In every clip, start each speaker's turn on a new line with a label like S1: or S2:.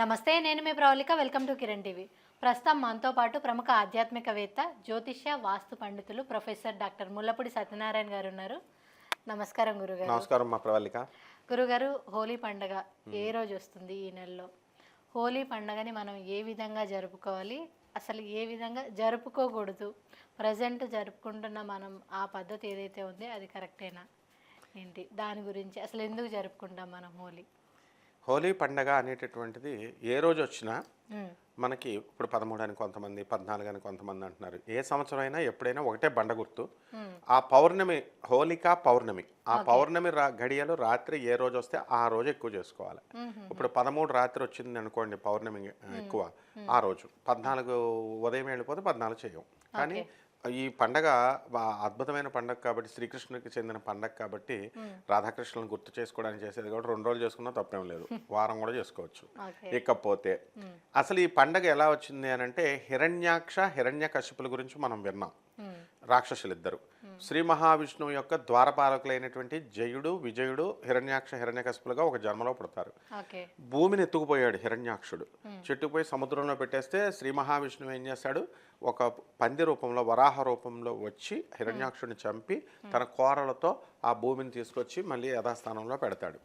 S1: నమస్తే నేను మీ Pravallika. Welcome to Kiran TV. ప్రస్తుతం మనతో పాటు ప్రముఖ ఆధ్యాత్మికవేత్త జ్యోతిష్య వాస్తు పండితులు ప్రొఫెసర్ డాక్టర్ ముల్లపూడి సత్యనారాయణ గారు ఉన్నారు. నమస్కారం గురుగారు.
S2: నమస్కారం మా ప్రవళిక.
S1: గురుగారు హోలీ పండగ ఏ రోజు వస్తుంది ఈ నెలలో? హోలీ పండగని మనం ఏ విధంగా జరుపుకోవాలి? అసలు ఏ విధంగా జరుపుకోకూడదు? ప్రజెంట్ జరుపుకుంటున్న మనం ఆ పద్ధతి ఏదైతే ఉందో అది కరెక్టేనా? ఏంటి? దాని గురించి అసలు ఎందుకు జరుపుకుంటాం మనం హోలీ?
S2: హోలీ పండగ అనేటటువంటిది ఏ రోజు వచ్చినా మనకి ఇప్పుడు పదమూడు అని కొంతమంది పద్నాలుగు అని కొంతమంది అంటున్నారు. ఏ సంవత్సరం అయినా ఎప్పుడైనా ఒకటే బండ గుర్తు. ఆ పౌర్ణమి హోలికా పౌర్ణమి ఆ పౌర్ణమి రా గడియలు రాత్రి ఏ రోజు వస్తే ఆ రోజు ఎక్కువ చేసుకోవాలి. ఇప్పుడు పదమూడు రాత్రి వచ్చింది అనుకోండి పౌర్ణమి ఎక్కువ ఆ రోజు. పద్నాలుగు ఉదయం వెళ్ళిపోతే పద్నాలుగు చేయం. కానీ ఈ పండగ అద్భుతమైన పండగ కాబట్టి శ్రీకృష్ణునికి చెందిన పండగ కాబట్టి రాధాకృష్ణులను గుర్తు చేసుకోవడానికి చేసేది కాబట్టి రెండు రోజులు చేసుకున్నా తప్పేం లేదు. వారం కూడా చేసుకోవచ్చు. ఇకపోతే అసలు ఈ పండగ ఎలా వచ్చింది అని అంటే హిరణ్యాక్ష హిరణ్య కశ్యపుల గురించి మనం విన్నాం.
S1: ఉమ్,
S2: రాక్షసులిద్దరు. శ్రీ మహావిష్ణువు యొక్క ద్వారపాలకులైనటువంటి జయుడు విజయుడు హిరణ్యాక్ష హిరణ్యకశిపులుగా ఒక జన్మలో పుడతారు. భూమిని ఎత్తుకుపోయాడు హిరణ్యాక్షుడు. చెట్టుపోయి సముద్రంలో పెట్టేస్తే శ్రీ మహావిష్ణువు ఏం చేస్తాడు ఒక పంది రూపంలో వరాహ రూపంలో వచ్చి హిరణ్యాక్షుడిని చంపి తన కోరలతో ఆ భూమిని తీసుకొచ్చి మళ్ళీ యథాస్థానంలో పెడతాడు.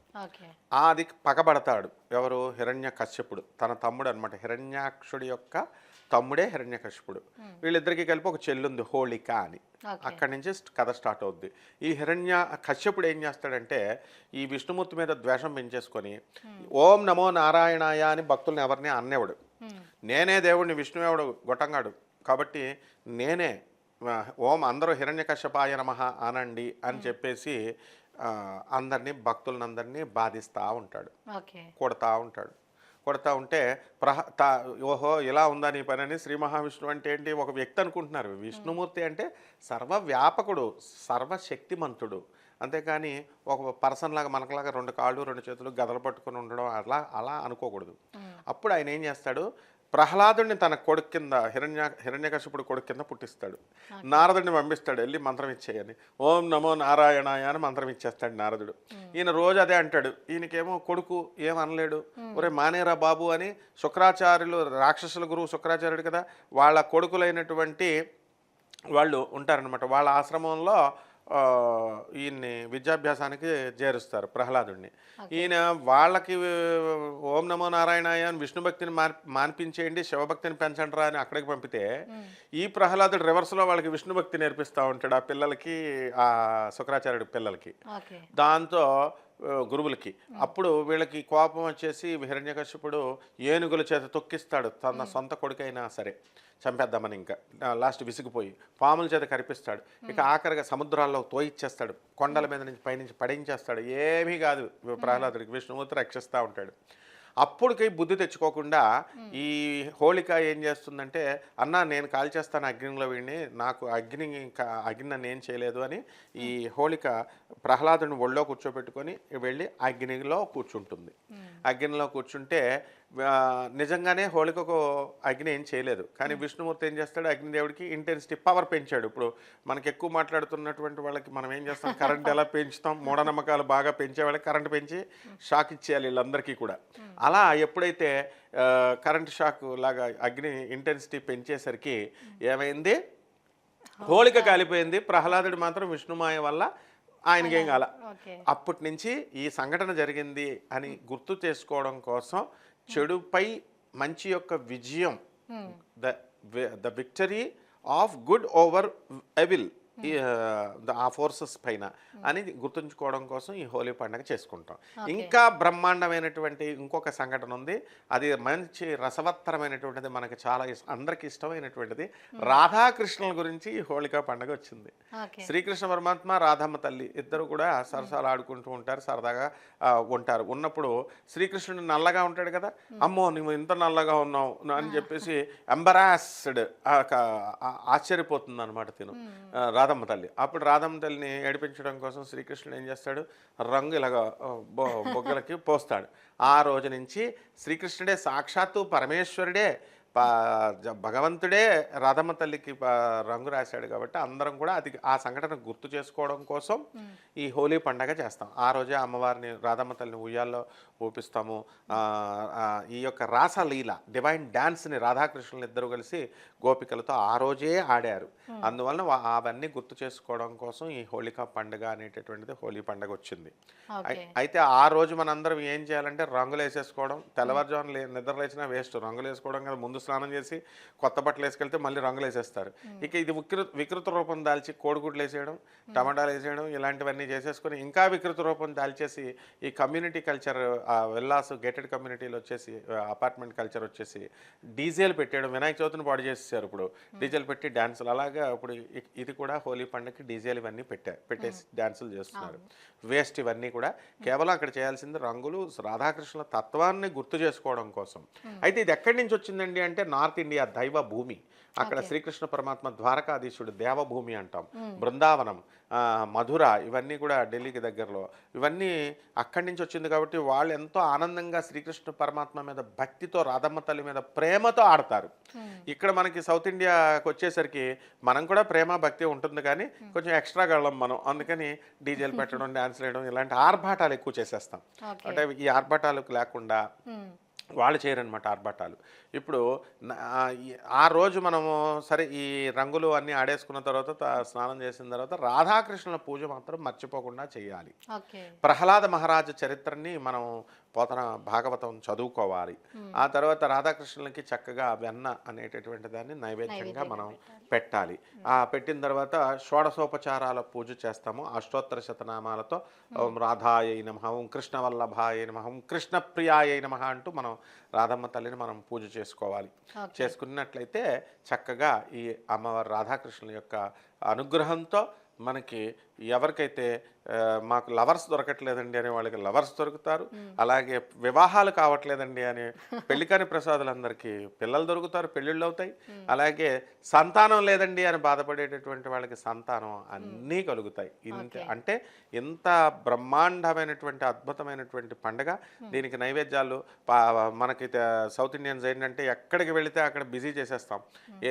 S2: అది పగబడతాడు ఎవరు? హిరణ్య కశ్యపుడు తన తమ్ముడు అనమాట హిరణ్యాక్షుడి యొక్క తమ్ముడే హిరణ్యకశ్యపుడు వీళ్ళిద్దరికి కలిపి ఒక చెల్లుంది హోళిక అని. అక్కడి నుంచి కథ స్టార్ట్ అవుద్ది. ఈ హిరణ్య కశ్యపుడు ఏం చేస్తాడంటే ఈ విష్ణుమూర్తి మీద ద్వేషం పెంచేసుకొని ఓం నమో నారాయణాయ అని భక్తుల్ని ఎవరిని అన్నేవాడు నేనే దేవుడిని విష్ణువేవుడు గొట్టంగాడు. కాబట్టి నేనే ఓం అందరూ హిరణ్యకశ్యపాయ నమః అనండి అని చెప్పేసి అందరినీ భక్తులందరినీ బాధిస్తూ ఉంటాడు. కొడతా ఉంటాడు. కొడతా ఉంటే ప్రహ తా ఓహో ఇలా ఉందా నీ పని అని శ్రీ మహావిష్ణువు అంటే ఏంటి? ఒక వ్యక్తి అనుకుంటున్నారు. విష్ణుమూర్తి అంటే సర్వవ్యాపకుడు సర్వశక్తిమంతుడు. అంతేకాని ఒక పర్సన్ లాగా మనకలాగా రెండు కాళ్ళు రెండు చేతులు గదలు పట్టుకొని ఉండడం అలా అలా అనుకోకూడదు. అప్పుడు ఆయన ఏం చేస్తాడు? ప్రహ్లాదుడిని తన కొడుకు కింద హిరణ్య హిరణ్యకశిపుడు కొడుకు కింద పుట్టిస్తాడు. నారదుడిని పంపిస్తాడు వెళ్ళి మంత్రం ఇచ్చేయని ఓం నమో నారాయణాయ అని మంత్రం ఇచ్చేస్తాడు నారదుడు. ఈయన రోజు అదే అంటాడు. ఈయనకేమో కొడుకు ఏం అనలేడు. ఒరే మానేరా బాబు అని శుక్రాచార్యులు రాక్షసుల గురువు శుక్రాచార్యుడు కదా వాళ్ళ కొడుకులైనటువంటి వాళ్ళు ఉంటారనమాట వాళ్ళ ఆశ్రమంలో ఈయన్ని విద్యాభ్యాసానికి చేరుస్తారు ప్రహ్లాదుడిని ఈయన వాళ్ళకి ఓం నమో నారాయణాయ అని విష్ణు భక్తిని మాన్ మాన్పించేయండి శివభక్తిని పెంచండి రా అని అక్కడికి పంపితే ఈ ప్రహ్లాదుడు రివర్స్లో వాళ్ళకి విష్ణు భక్తి నేర్పిస్తూ ఉంటాడు ఆ పిల్లలకి ఆ శుక్రాచార్యుడి పిల్లలకి. దాంతో గురువులకి. అప్పుడు వీళ్ళకి కోపం వచ్చేసి హిరణ్యకశ్యపుడు ఏనుగుల చేత తొక్కిస్తాడు. తన సొంత కొడుకైనా సరే చంపేద్దామని ఇంకా. లాస్ట్ విసిగిపోయి పాముల చేత కరిపిస్తాడు. ఇక ఆఖరిగా సముద్రాల్లో తోయిచ్చేస్తాడు. కొండల మీద నుంచి పైనుంచి పడించేస్తాడు. ఏమీ కాదు. ప్రహ్లాదుడికి విష్ణుమూర్తి రక్షిస్తూ ఉంటాడు. అప్పుడుకి బుద్ధి తెచ్చుకోకుండా ఈ హోళిక ఏం చేస్తుందంటే అన్న నేను కాల్ చేస్తాను అగ్నిలో వీడిని నాకు అగ్ని అగ్ని నన్ను ఏం చేయలేదు అని ఈ హోళిక ప్రహ్లాదుని ఒళ్ళో కూర్చోబెట్టుకొని వెళ్ళి అగ్నిలో కూర్చుంటుంది. అగ్నిలో కూర్చుంటే నిజంగానే హోళికకు అగ్ని ఏం చేయలేదు. కానీ విష్ణుమూర్తి ఏం చేస్తాడు? అగ్నిదేవుడికి ఇంటెన్సిటీ పవర్ పెంచాడు. ఇప్పుడు మనకి ఎక్కువ మాట్లాడుతున్నటువంటి వాళ్ళకి మనం ఏం చేస్తాం? కరెంట్ ఎలా పెంచుతాం? మూఢనమ్మకాలు బాగా పెంచే వాళ్ళకి కరెంట్ పెంచి షాక్ ఇచ్చేయాలి వీళ్ళందరికీ కూడా. అలా ఎప్పుడైతే కరెంట్ షాక్ లాగా అగ్ని ఇంటెన్సిటీ పెంచేసరికి ఏమైంది? హోళిక కాలిపోయింది. ప్రహ్లాదుడు మాత్రం విష్ణుమాయ వల్ల ఆయనకేం కాల. అప్పటి నుంచి ఈ సంఘటన జరిగింది అని గుర్తు చేసుకోవడం కోసం చెడుపై మంచి యొక్క విజయం the the victory of good over evil ఆ ఫోర్సెస్ పైన అని గుర్తుంచుకోవడం కోసం ఈ హోలీ పండుగ చేసుకుంటాం. ఇంకా బ్రహ్మాండమైనటువంటి ఇంకొక సంఘటన ఉంది. అది మంచి రసవత్తరమైనటువంటిది మనకి చాలా అందరికి ఇష్టమైనటువంటిది. రాధాకృష్ణుల గురించి ఈ హోళికా పండుగ వచ్చింది. శ్రీకృష్ణ పరమాత్మ రాధమ్మ తల్లి ఇద్దరు కూడా సరసాలు ఆడుకుంటూ ఉంటారు సరదాగా ఉంటారు. ఉన్నప్పుడు శ్రీకృష్ణుడు నల్లగా ఉంటాడు కదా? అమ్మో నువ్వు ఇంత నల్లగా ఉన్నావు అని చెప్పేసి ఎంబరాస్డ్ ఆశ్చర్యపోతుంది అనమాట తిను. రాధమ్మ తల్లి. అప్పుడు రాధమ్మ తల్లిని ఏడిపించడం కోసం శ్రీకృష్ణుడు ఏం చేస్తాడు? రంగు ఇలాగ బొ- బొగ్గలకి పోస్తాడు. ఆ రోజు నుంచి శ్రీకృష్ణుడే సాక్షాత్తు పరమేశ్వరుడే. భగవంతుడే రాధమ్మ తల్లికి రంగు రాశాడు కాబట్టి అందరం కూడా అది ఆ సంఘటన గుర్తు చేసుకోవడం కోసం ఈ హోలీ పండగ చేస్తాం. ఆ రోజే అమ్మవారిని రాధమ్మ తల్లిని ఉయ్యాల్లో ఊపిస్తాము. ఈ యొక్క రాసలీల డివైన్ డ్యాన్స్ని రాధాకృష్ణులు ఇద్దరు కలిసి గోపికలతో ఆ రోజే ఆడారు. అందువలన అవన్నీ గుర్తు చేసుకోవడం కోసం ఈ హోళికా పండుగ అనేటటువంటిది హోలీ పండుగ వచ్చింది. అయితే ఆ రోజు మనందరం ఏం చేయాలంటే రంగులు వేసేసుకోవడం తెల్లవారుజామున లే- నిద్ర లేచినా వేస్ట్. రంగులు వేసుకోవడం కదా ముందు స్నానం చేసి కొత్త బట్టలు వేసుకెళ్తే మళ్ళీ రంగులు వేసేస్తారు. ఇక ఇది వికృత వికృత రూపం దాల్చి కోడిగుడ్లు వేసేయడం టమాటాలు వేసేయడం ఇలాంటివన్నీ చేసేసుకొని ఇంకా వికృత రూపం దాల్చేసి ఈ కమ్యూనిటీ కల్చర్ వెల్లాస్ గేటెడ్ కమ్యూనిటీలో వచ్చేసి అపార్ట్మెంట్ కల్చర్ వచ్చేసి డీజేలు పెట్టేయడం వినాయక చవితిని పాడు చేసేసారు ఇప్పుడు. డీజేలు పెట్టి డ్యాన్సులు అలాగా ఇప్పుడు ఇది కూడా హోలీ పండుగకి డీజేలు ఇవన్నీ పెట్టారు పెట్టేసి డ్యాన్సులు చేస్తున్నారు. వేస్ట్ ఇవన్నీ కూడా కేవలం అక్కడ చేయాల్సింది రంగులు రాధాకృష్ణుల తత్వాన్ని గుర్తు చేసుకోవడం కోసం. అయితే ఇది ఎక్కడి నుంచి వచ్చిందండి అంటే నార్త్ ఇండియా దైవ భూమి. అక్కడ శ్రీకృష్ణ పరమాత్మ ద్వారకాధీశుడు దేవభూమి అంటాం. బృందావనం మధుర ఇవన్నీ కూడా ఢిల్లీకి దగ్గరలో. ఇవన్నీ అక్కడి నుంచి వచ్చింది కాబట్టి వాళ్ళు ఎంతో ఆనందంగా శ్రీకృష్ణ పరమాత్మ మీద భక్తితో రాధమ్మ తల్లి మీద ప్రేమతో ఆడతారు. ఇక్కడ మనకి సౌత్ ఇండియాకి వచ్చేసరికి మనం కూడా ప్రేమ భక్తి ఉంటుంది కానీ కొంచెం ఎక్స్ట్రా గళ్ళం మనం. అందుకని డీజేలు పెట్టడం డ్యాన్స్ వేయడం ఇలాంటి ఆర్భాటాలు ఎక్కువ చేసేస్తాం. అంటే ఈ ఆర్భాటాలకు లేకుండా. వాళ్ళు చేయరనమాట ఆర్భాటాలు. ఇప్పుడు ఆ రోజు మనము సరే ఈ రంగులు అన్నీ ఆడేసుకున్న తర్వాత స్నానం చేసిన తర్వాత రాధాకృష్ణుల పూజ మాత్రం మర్చిపోకుండా చేయాలి. ప్రహ్లాద మహారాజు చరిత్రని మనం పోతన భాగవతం చదువుకోవాలి. ఆ తర్వాత రాధాకృష్ణులకి చక్కగా వెన్న అనేటటువంటి దాన్ని నైవేద్యంగా మనం పెట్టాలి. ఆ పెట్టిన తర్వాత షోడశోపచారాల పూజ చేస్తాము. అష్టోత్తర శతనామాలతో ఓం రాధాయ నమ ఓం కృష్ణవల్లభాయ నమ ఓం కృష్ణప్రియాయ నమ అంటూ మనం రాధమ్మ తల్లిని మనం పూజ చేసుకోవాలి. చేసుకున్నట్లయితే చక్కగా ఈ అమ్మవారి రాధాకృష్ణుల యొక్క అనుగ్రహంతో మనకి ఎవరికైతే మాకు లవర్స్ దొరకట్లేదండి అనే వాళ్ళకి లవర్స్ దొరుకుతారు. అలాగే వివాహాలు కావట్లేదండి అని పెళ్ళికాని ప్రసాదులందరికీ పిల్లలు దొరుకుతారు పెళ్ళిళ్ళు అవుతాయి. అలాగే సంతానం లేదండి అని బాధపడేటటువంటి వాళ్ళకి సంతానం అన్నీ కలుగుతాయి. ఇంత అంటే ఇంత బ్రహ్మాండమైనటువంటి అద్భుతమైనటువంటి పండగ. దీనికి నైవేద్యాలు మనకి సౌత్ ఇండియన్స్ ఏంటంటే ఎక్కడికి వెళితే అక్కడ బిజీ చేసేస్తాం.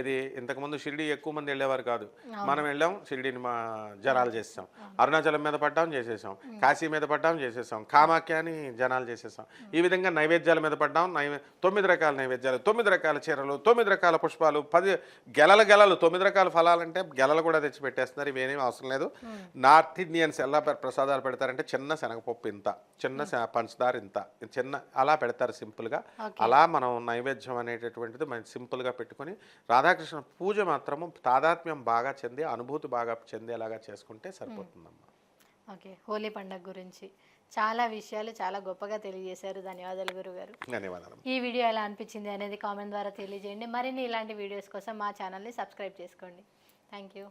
S2: ఏది ఇంతకుముందు షిరిడి ఎక్కువ మంది వెళ్ళేవారు కాదు. మనం వెళ్ళాం షిరిడిని మా జనాలు చేసాం అరుణాచలం మీద పడ్డాం చేసేసాం. కాశీ మీద పడ్డాం చేసేసాం. కామాఖ్య అని జనాలు చేసేసాం. ఈ విధంగా నైవేద్యాల మీద పడ్డాం. నైవే తొమ్మిది రకాల నైవేద్యాలు తొమ్మిది రకాల చీరలు తొమ్మిది రకాల పుష్పాలు పది గెలల గెలలు తొమ్మిది రకాల ఫలాలంటే గెలలు కూడా తెచ్చి పెట్టేస్తున్నారు. ఇవేమీ అవసరం లేదు. నార్త్ ఇండియన్స్ ఎలా ప్ర- ప్రసాదాలు పెడతారంటే చిన్న శనగపప్పు ఇంత చిన్న పంచదార ఇంత చిన్న అలా పెడతారు సింపుల్గా. అలా మనం నైవేద్యం అనేటటువంటిది మనం సింపుల్గా పెట్టుకొని రాధాకృష్ణ పూజ మాత్రము తాదాత్మ్యం బాగా చెంది అనుభూతి బాగా చెందేలాగా చేసుకుంటే సరిపోతుందమ్మా.
S1: ఓకే. హోలీ పండగ గురించి చాలా విషయాలు చాలా గొప్పగా తెలియజేశారు. ధన్యవాదాలు గురుగారు.
S2: ధన్యవాదాలు.
S1: ఈ వీడియో ఎలా అనిపించింది అనేది కామెంట్ ద్వారా తెలియజేయండి. మరిన్ని ఇలాంటి వీడియోస్ కోసం మా ఛానల్ని సబ్స్క్రైబ్ చేసుకోండి. Thank you.